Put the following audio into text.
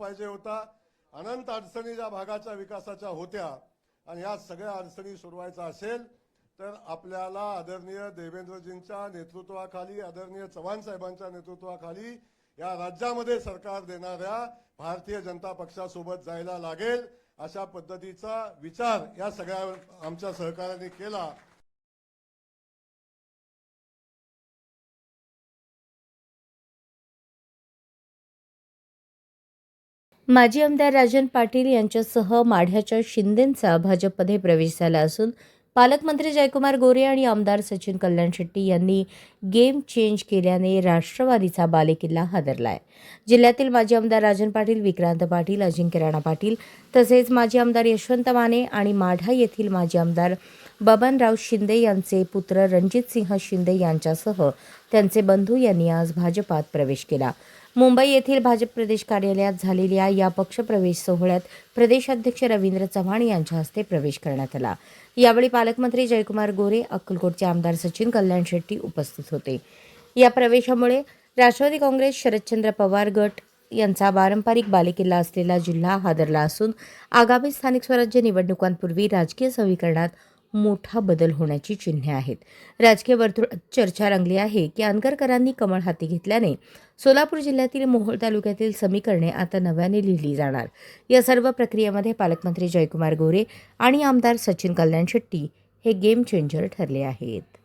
पाहिजे होता. अनंत अडचणी ज्या भागाच्या विकासाच्या होत्या आणि या सगळ्या अडचणी सोडवायचा असेल तर आपल्याला आदरणीय देवेंद्रजींच्या नेतृत्वाखाली आदरणीय चव्हाण साहेबांच्या नेतृत्वाखाली या राज्यामध्ये सरकार देणाऱ्या भारतीय जनता पक्षासोबत जायला लागेल अशा पद्धतीचा विचार या सगळ्या आमच्या सहकाऱ्यांनी केला. माजी आमदार राजन पाटील यांच्यासह माढ्याच्या शिंदेंचा भाजपमध्ये प्रवेश झाला असून पालकमंत्री जयकुमार गोरे आणि आमदार सचिन कल्याण शेट्टी यांनी गेम चेंज केल्याने राष्ट्रवादीचा बालेकिल्ला हादरला आहे जिल्ह्यातील माजी आमदार राजन पाटील विक्रांत पाटील अजिंक्य राणा पाटील तसेच माजी आमदार यशवंत माने आणि माढा येथील माजी आमदार बबनराव शिंदे यांचे पुत्र रणजितसिंह शिंदे यांच्यासह त्यांचे बंधू यांनी आज भाजपात प्रवेश केला. मुंबई येथील भाजप प्रदेश कार्यालयात झालेल्या या पक्षप्रवेश सोहळ्यात प्रदेशाध्यक्ष रवींद्र चव्हाण यांच्या हस्ते प्रवेश करण्यात आला. यावेळी पालकमंत्री जयकुमार गोरे अक्कलकोटचे आमदार सचिन कल्याण शेट्टी उपस्थित होते. या प्रवेशामुळे राष्ट्रवादी काँग्रेस शरदचंद्र पवार गट यांचा पारंपरिक बालेकिल्ला असलेला जिल्हा हादरला असून आगामी स्थानिक स्वराज्य निवडणुकांपूर्वी राजकीय समीकरणात मोठा बदल होण्याची चिन्हे आहेत. राजकीय वर्तुळात चर्चा रंगली आहे की अनकरकरांनी कमळ हाती घेतल्याने सोलापूर जिल्ह्यातील मोहोळ तालुक्यातील समीकरणे आता नव्याने लिहिली जाणार. या सर्व प्रक्रियेमध्ये पालकमंत्री जयकुमार गोरे आणि आमदार सचिन कल्याण शेट्टी हे गेम चेंजर ठरले आहेत.